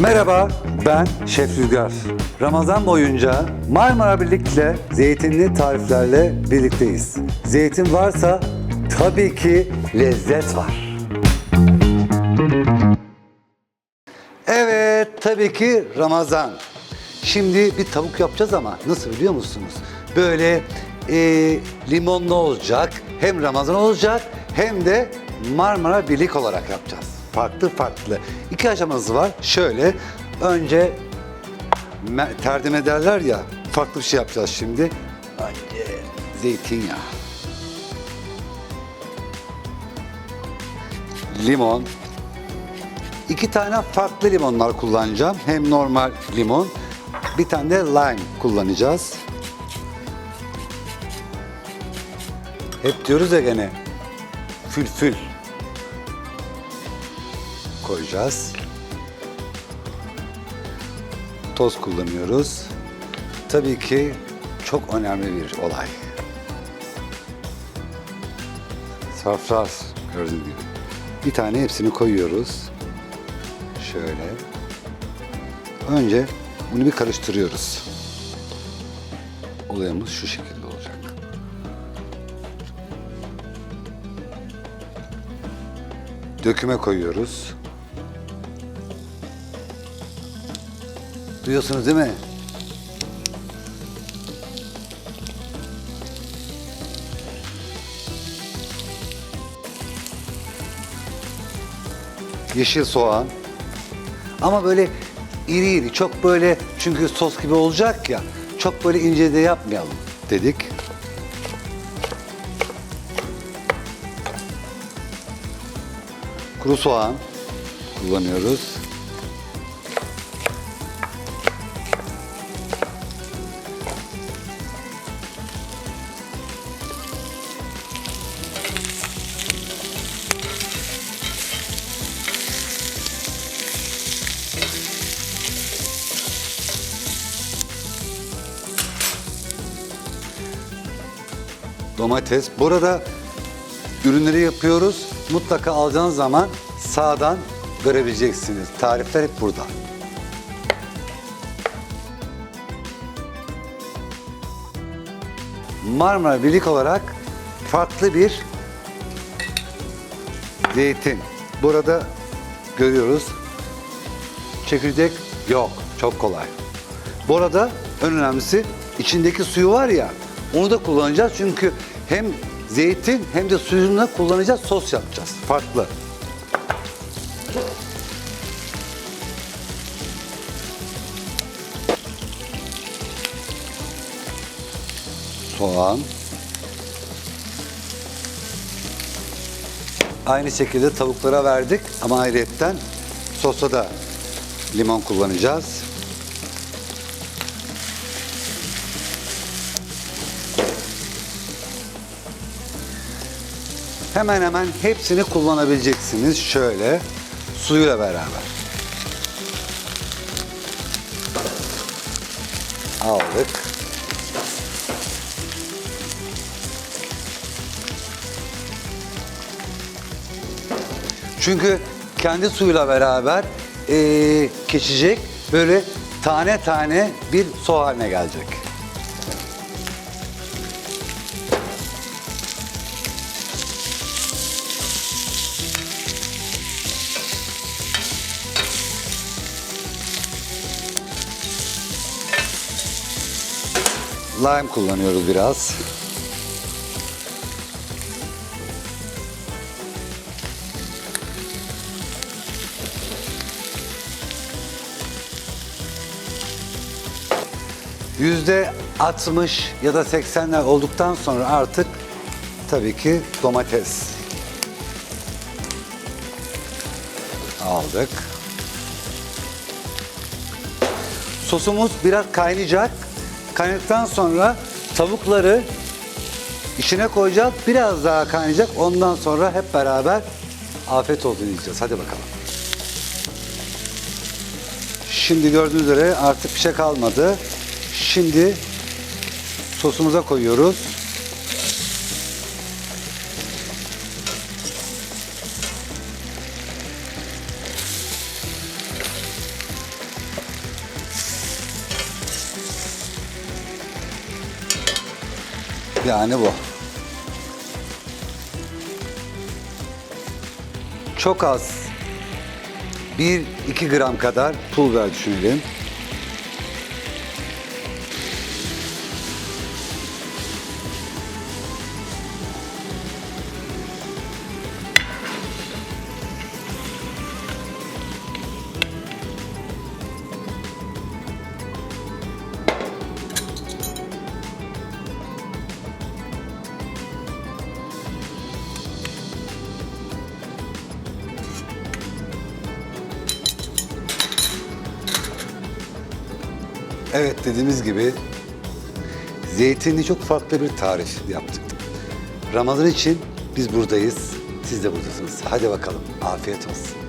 Merhaba, ben Şef Rüzgar. Ramazan boyunca Marmara Birlik'le zeytinli tariflerle birlikteyiz. Zeytin varsa tabii ki lezzet var. Evet, tabii ki Ramazan. Şimdi bir tavuk yapacağız ama nasıl biliyor musunuz? Böyle e, limonlu olacak, hem Ramazan olacak hem de Marmara Birlik olarak yapacağız. Farklı farklı. İki aşaması var. Şöyle, önce terdim ederler ya, farklı bir şey yapacağız şimdi. Önce zeytinyağı. Limon, İki tane farklı limonlar kullanacağım. Hem normal limon, bir tane de lime kullanacağız. Hep diyoruz ya gene, fülfül koyacağız. Toz kullanıyoruz. Tabii ki çok önemli bir olay. Safran gördüğünüz gibi. Bir tane hepsini koyuyoruz. Şöyle. Önce bunu bir karıştırıyoruz. Olayımız şu şekilde olacak. Döküme koyuyoruz. Duyuyorsunuz değil mi? Yeşil soğan, ama böyle iri iri, çok böyle çünkü sos gibi olacak ya, çok böyle ince de yapmayalım dedik. Kuru soğan kullanıyoruz. Domates. Burada ürünleri yapıyoruz. Mutlaka alacağınız zaman sağdan görebileceksiniz. Tarifler hep burada. Marmara Birlik olarak farklı bir zeytin. Burada görüyoruz. Çekirdek yok. Çok kolay. Bu arada en önemlisi içindeki suyu var ya onu da kullanacağız çünkü hem zeytin hem de suyunu kullanacağız sos yapacağız. Farklı. Soğan. Aynı şekilde tavuklara verdik ama ayrıyetten sosa da limon kullanacağız. Hemen hemen hepsini kullanabileceksiniz şöyle suyuyla beraber. Aldık. Çünkü kendi suyuyla beraber eee geçecek böyle tane tane bir su haline gelecek. Lime kullanıyoruz biraz. Yüzde 60 ya da 80'ler olduktan sonra artık tabii ki domates aldık. Sosumuz biraz kaynayacak. Kaynadıktan sonra tavukları içine koyacağız. Biraz daha kaynayacak. Ondan sonra hep beraber afiyet olsun diyeceğiz. Hadi bakalım. Şimdi gördüğünüz üzere artık bir şey kalmadı. Şimdi sosumuza koyuyoruz. Yani bu. Çok az 1-2 gram kadar pul biber düşünelim. Evet dediğimiz gibi zeytinli çok farklı bir tarif yaptık. Ramazan için biz buradayız. Siz de buradasınız. Hadi bakalım. Afiyet olsun.